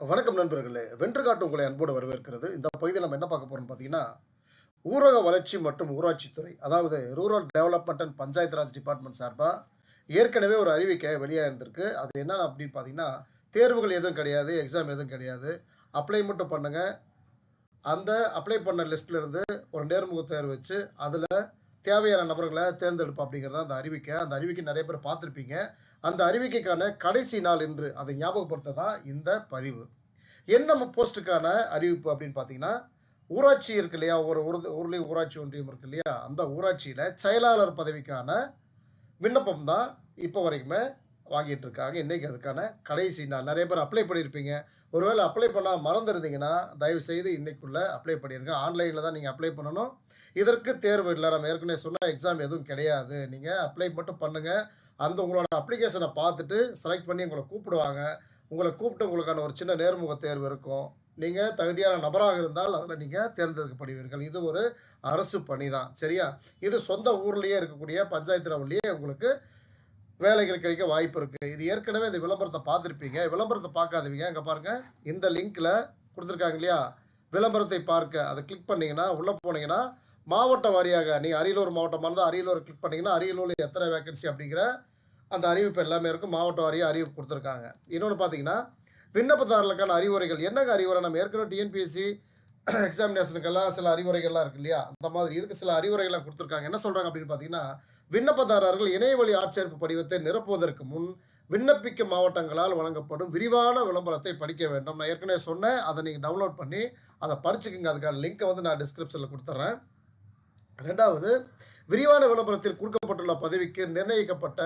வணக்கம் நண்பர்களே. வென்று காட்டு உங்களை அன்போடு வரவேற்கிறது. இந்த பகுதியில் நம்ம என்ன பார்க்க போகிறோம்னு பார்த்தீங்கன்னா ஊரக வளர்ச்சி மற்றும் ஊராட்சித்துறை அதாவது rural development and panchayat Raj department சார்பாக ஏற்கனவே ஒரு அறிவிக்கை வெளியாக இருந்திருக்கு அது என்னென்ன அப்படின்னு பார்த்தீங்கன்னா தேர்வுகள் எதுவும் கிடையாது எக்ஸாம் எதுவும் கிடையாது. அப்ளை மட்டும் பண்ணுங்க. அந்த அப்ளை பண்ண லிஸ்ட்லேருந்து ஒரு நேர்முக தேர்வு வச்சு அதில் தேவையான நபர்களை தேர்ந்தெடுப்போம் அப்படிங்கிறத அந்த அறிவிக்கை. அந்த அறிவிக்கை நிறைய பேர் பார்த்துருப்பீங்க. அந்த அறிவிக்கைக்கான கடைசி நாள் என்று அதை ஞாபகப்படுத்த தான் இந்த பதிவு. என்ன போஸ்ட்டுக்கான அறிவிப்பு அப்படின்னு பார்த்தீங்கன்னா ஊராட்சி இருக்கு இல்லையா? ஒரு ஒரு ஊர்லேயும் ஊராட்சி ஒன்றியம் இருக்கு இல்லையா? அந்த ஊராட்சியில் செயலாளர் பதவிக்கான விண்ணப்பம் தான் இப்போ வரைக்குமே வாங்கிட்டு இருக்காங்க. இன்றைக்கி அதுக்கான கடைசி நாள். நிறைய பேர் அப்ளை பண்ணியிருப்பீங்க. ஒருவேளை அப்ளை பண்ணால் மறந்துருந்தீங்கன்னா தயவு செய்து அப்ளை பண்ணிடுங்க ஆன்லைனில் தான் நீங்கள் அப்ளை பண்ணணும். இதற்கு தேர்வு இல்லை. நம்ம ஏற்கனவே சொன்ன எக்ஸாம் எதுவும் கிடையாது. நீங்கள் அப்ளை மட்டும் பண்ணுங்கள் அந்த உங்களோட அப்ளிகேஷனை பார்த்துட்டு செலக்ட் பண்ணி உங்களை கூப்பிடுவாங்க. உங்களை கூப்பிட்டு உங்களுக்கான ஒரு சின்ன நேர்முக தேர்வு இருக்கும். நீங்கள் தகுதியான நபராக இருந்தால் அதில் நீங்கள் தேர்ந்தெடுக்கப்படுவீர்கள். இது ஒரு அரசு பணி தான் சரியா? இது சொந்த ஊர்லேயே இருக்கக்கூடிய பஞ்சாயத்து லெவல்லையே உங்களுக்கு வேலைகள் கிடைக்க வாய்ப்பு இருக்குது இது ஏற்கனவே இந்த விளம்பரத்தை பார்த்துருப்பீங்க. விளம்பரத்தை பார்க்காதவங்க அங்கே பாருங்கள் இந்த லிங்க்கில் கொடுத்துருக்காங்க இல்லையா? விளம்பரத்தை பார்க்க. அதை கிளிக் பண்ணிங்கன்னா உள்ளே போனீங்கன்னா மாவட்ட வாரியாக நீங்கள் அரியலூர் மாவட்டமாக இருந்தால் அரியலூர் கிளிக் பண்ணிங்கன்னா அரியலூரில் எத்தனை வேகன்சி அப்படிங்கிற அந்த அறிவிப்பு எல்லாமே இருக்கும். மாவட்ட வாரியாக அறிவிப்பு கொடுத்துருக்காங்க. இன்னொன்று பார்த்தீங்கன்னா விண்ணப்பதாரர்களுக்கான அறிவுரைகள். என்னங்க அறிவுரை? நம்ம ஏற்கனவே டிஎன்பிஎஸ்சி எக்ஸாமினேஷனுக்கெல்லாம் சில அறிவுரைகள்லாம் இருக்கு இல்லையா? அந்த மாதிரி இதுக்கு சில அறிவுரைகள்லாம் கொடுத்துருக்காங்க. என்ன சொல்கிறாங்க அப்படின்னு பார்த்தீங்கன்னா விண்ணப்பதாரர்கள் இணையவழி ஆட்சேர்ப்பு படிவத்தை நிரப்புவதற்கு முன் விண்ணப்பிக்கும் மாவட்டங்களால் வழங்கப்படும் விரிவான விளம்பரத்தை படிக்க வேண்டும். நான் ஏற்கனவே சொன்னேன். அதை நீங்கள் டவுன்லோட் பண்ணி அதை படிச்சுக்கோங்க. அதுக்கான லிங்க்கை வந்து நான் டிஸ்கிரிப்ஷனில் கொடுத்துட்றேன் ரெண்டாவது விரிவான விளம்பரத்தில் கொடுக்கப்பட்டுள்ள பதவிக்கு நிர்ணயிக்கப்பட்ட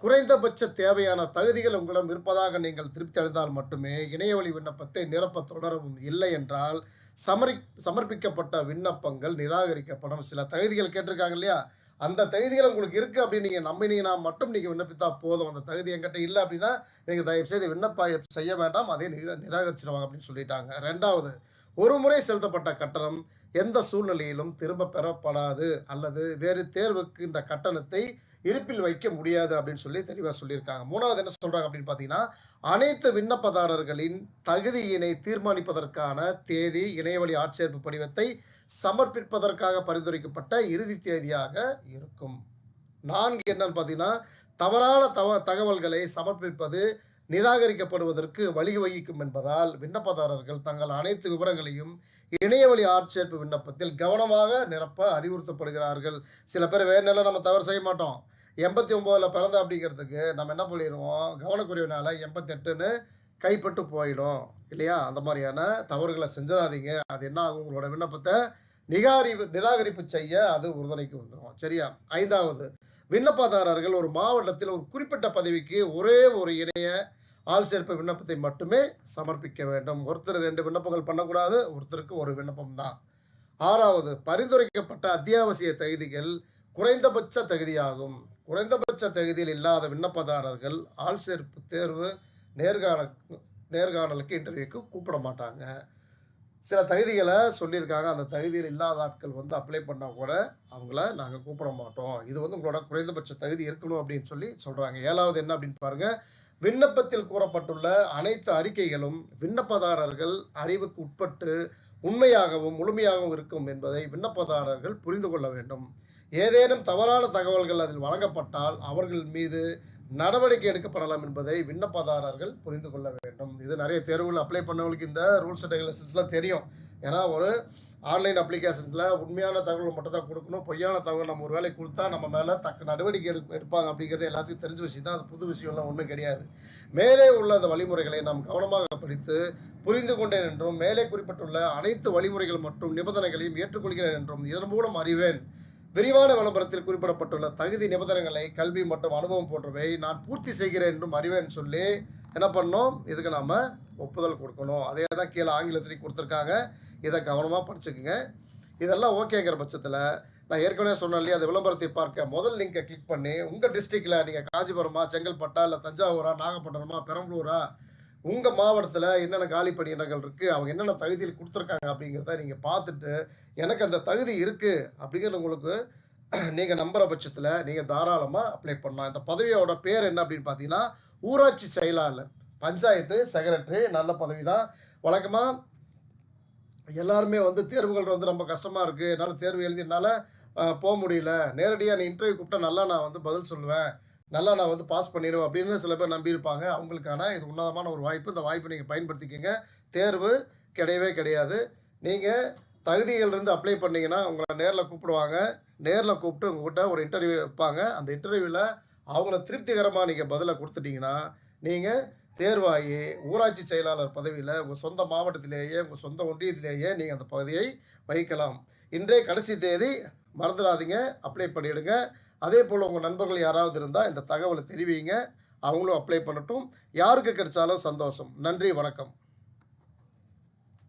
குறைந்தபட்ச தேவையான தகுதிகள் உங்களிடம் இருப்பதாக நீங்கள் திருப்தி அடைந்தால் மட்டுமே இணையவழி விண்ணப்பத்தை நிரப்ப தொடரவும் இல்லை என்றால் சமரி சமர்ப்பிக்கப்பட்ட விண்ணப்பங்கள் நிராகரிக்கப்படும். சில தகுதிகள் கேட்டிருக்காங்க இல்லையா? அந்த தகுதிகள் உங்களுக்கு இருக்குது அப்படின்னு நீங்கள் நம்பினீங்கன்னா மட்டும் நீங்கள் விண்ணப்பித்தா போதும். அந்த தகுதி என்கிட்ட இல்லை அப்படின்னா நீங்கள் தயவுசெய்து விண்ணப்ப விண்ணப்பம் செய்ய வேண்டாம். அதை நிரா நிராகரிச்சிடுவாங்க அப்படின்னு சொல்லிட்டாங்க. ரெண்டாவது ஒரு முறை செலுத்தப்பட்ட கட்டணம் எந்த சூழ்நிலையிலும் திரும்ப பெறப்படாது அல்லது வேறு தேர்வுக்கு இந்த கட்டணத்தை இருப்பில் வைக்க முடியாது அப்படின்னு சொல்லி தெளிவாக சொல்லியிருக்காங்க. மூணாவது என்ன சொல்கிறாங்க அப்படின்னு பார்த்தீங்கன்னா அனைத்து விண்ணப்பதாரர்களின் தகுதியினை தீர்மானிப்பதற்கான தேதி இணையவழி ஆட்சேர்ப்பு படிவத்தை சமர்ப்பிப்பதற்காக பரிந்துரைக்கப்பட்ட இறுதி தேதியாக இருக்கும். நான்கு என்னன்னு பார்த்தீங்கன்னா தவறான தவ தகவல்களை சமர்ப்பிப்பது நிராகரிக்கப்படுவதற்கு வழிவகிக்கும் என்பதால் விண்ணப்பதாரர்கள் தங்கள் அனைத்து விவரங்களையும் இணையவழி ஆட்சேர்ப்பு விண்ணப்பத்தில் கவனமாக நிரப்ப அறிவுறுத்தப்படுகிறார்கள். சில பேர் வேணும்னால நம்ம தவறு செய்ய மாட்டோம். எண்பத்தி ஒம்போதில் பிறந்த அப்படிங்கிறதுக்கு நம்ம என்ன பண்ணிடுவோம் கவனக்குறைவினால் எண்பத்தெட்டுன்னு கைப்பட்டு போயிடும். இல்லையா? அந்த மாதிரியான தவறுகளை செஞ்சிடாதீங்க. அது என்ன ஆகும்? உங்களோட விண்ணப்பத்தை நிகாரி நிராகரிப்பு செய்ய அது உறுதுணைக்கு வந்துடும் சரியா? ஐந்தாவது விண்ணப்பதாரர்கள் ஒரு மாவட்டத்தில் ஒரு குறிப்பிட்ட பதவிக்கு ஒரே ஒரு இணைய ஆள் சேர்ப்பு விண்ணப்பத்தை மட்டுமே சமர்ப்பிக்க வேண்டும். ஒருத்தர் ரெண்டு விண்ணப்பங்கள் பண்ணக்கூடாது ஒருத்தருக்கு ஒரு விண்ணப்பம் தான். ஆறாவது பரிந்துரைக்கப்பட்ட அத்தியாவசிய தகுதிகள் குறைந்தபட்ச தகுதியாகும். குறைந்தபட்ச தகுதியில் இல்லாத விண்ணப்பதாரர்கள் ஆள் சேர்ப்பு தேர்வு நேர்காண நேர்காணலுக்கு இன்டர்வியூக்கு கூப்பிட மாட்டாங்க. சில தகுதிகளை சொல்லியிருக்காங்க. அந்த தகுதியில் இல்லாத ஆட்கள் வந்து அப்ளை பண்ணால் கூட அவங்கள நாங்கள் கூப்பிட மாட்டோம். இது வந்து உங்களோட குறைந்தபட்ச தகுதி இருக்கணும் அப்படின்னு சொல்லி சொல்கிறாங்க ஏழாவது என்ன அப்படின்னு பாருங்கள் விண்ணப்பத்தில் கூறப்பட்டுள்ள அனைத்து அறிக்கைகளும் விண்ணப்பதாரர்கள் அறிவுக்கு உட்பட்டு உண்மையாகவும் முழுமையாகவும் இருக்கும் என்பதை விண்ணப்பதாரர்கள் புரிந்து கொள்ள வேண்டும். ஏதேனும் தவறான தகவல்கள் அதில் வழங்கப்பட்டால் அவர்கள் மீது நடவடிக்கை எடுக்கப்படலாம் என்பதை விண்ணப்பதாரர்கள் புரிந்து கொள்ள வேண்டும். இது நிறைய தேர்வுகள் அப்ளை பண்ணவங்களுக்கு இந்த ரூல்ஸ் அண்ட் ரெகுலேஷன்ஸ்லாம் தெரியும். ஏன்னா ஒரு ஆன்லைன் அப்ளிகேஷன்ஸில் உண்மையான தகவல் மட்டும் தான் கொடுக்கணும். பொய்யான தகவல் நம்ம ஒரு வேலை கொடுத்தா நம்ம மேலே தக்க நடவடிக்கை எடு எடுப்பாங்க அப்படிங்கிறது எல்லாத்துக்கும் தெரிஞ்ச விஷயம் தான். அது புது விஷயம்லாம் ஒன்றும் கிடையாது. மேலே உள்ள அந்த வழிமுறைகளை நாம் கவனமாக படித்து புரிந்து கொண்டேன் என்றும் மேலே குறிப்பிட்டுள்ள அனைத்து வழிமுறைகள் மற்றும் நிபந்தனைகளையும் ஏற்றுக்கொள்கிறேன் என்றும் இதன் மூலம் அறிவேன். விரிவான விளம்பரத்தில் குறிப்பிடப்பட்டுள்ள தகுதி நிபந்தனைகளை கல்வி மற்றும் அனுபவம் போன்றவை நான் பூர்த்தி செய்கிறேன் என்றும் அறிவேன் சொல்லி என்ன பண்ணோம்? இதுக்கு நாம் ஒப்புதல் கொடுக்கணும். அதே தான் கீழே ஆங்கிலத்திலையும் கொடுத்துருக்காங்க. இதை கவனமாக படிச்சுக்குங்க. இதெல்லாம் ஓகேங்கிற பட்சத்தில் நான் ஏற்கனவே சொன்னேன் இல்லையா அந்த விளம்பரத்தை பார்க்க முதல் லிங்கை கிளிக் பண்ணி உங்கள் டிஸ்ட்ரிக்டில் நீங்கள் காஞ்சிபுரமா செங்கல்பட்டா இல்லை தஞ்சாவூரா நாகப்பட்டினமா பெரம்பலூரா உங்கள் மாவட்டத்தில் என்னென்ன காலி பணியிடங்கள் இருக்குது அவங்க என்னென்ன தகுதியில் கொடுத்துருக்காங்க அப்படிங்கிறத நீங்கள் பார்த்துட்டு எனக்கு அந்த தகுதி இருக்குது அப்படிங்கிறது உங்களுக்கு நீங்கள் நம்புகிற பட்சத்தில் நீங்கள் தாராளமாக அப்ளை பண்ணலாம். இந்த பதவியோட பேர் என்ன அப்படின்னு பார்த்தீங்கன்னா ஊராட்சி செயலாளர். பஞ்சாயத்து செக்ரட்டரி நல்ல பதவி தான் வழக்கமாக எல்லாருமே வந்து தேர்வுகள் வந்து ரொம்ப கஷ்டமாக இருக்குது என்னால் தேர்வு எழுதினால போக முடியல. நேரடியாக நீ இன்டர்வியூ கூப்பிட்டா நல்லா நான் வந்து பதில் சொல்லுவேன். நல்லா நான் வந்து பாஸ் பண்ணிடுவேன் அப்படின்னு சில பேர் நம்பியிருப்பாங்க. அவங்களுக்கான இது உன்னதமான ஒரு வாய்ப்பு. இந்த வாய்ப்பை நீங்கள் பயன்படுத்திக்கிங்க. தேர்வு கிடையவே கிடையாது. நீங்கள் தகுதிகள் இருந்து அப்ளை பண்ணிங்கன்னா உங்களை நேரில் கூப்பிடுவாங்க. நேரில் கூப்பிட்டு உங்ககிட்ட ஒரு இன்டர்வியூ வைப்பாங்க. அந்த இன்டர்வியூவில் அவங்கள திருப்திகரமாக நீங்கள் பதிலை கொடுத்துட்டீங்கன்னா நீங்கள் தேர்வாகி ஊராட்சி செயலாளர் பதவியில் உங்கள் சொந்த மாவட்டத்திலேயே உங்கள் சொந்த ஒன்றியத்திலேயே நீங்கள் அந்த பதவியை வகிக்கலாம். இன்றைய கடைசி தேதி மறந்துடாதீங்க. அப்ளை பண்ணிவிடுங்க அதே போல் உங்கள் நண்பர்கள் யாராவது இருந்தால் இந்த தகவலை தெரிவிங்க. அவங்களும் அப்ளை பண்ணட்டும். யாருக்கு கிடைச்சாலும் சந்தோஷம். நன்றி வணக்கம்.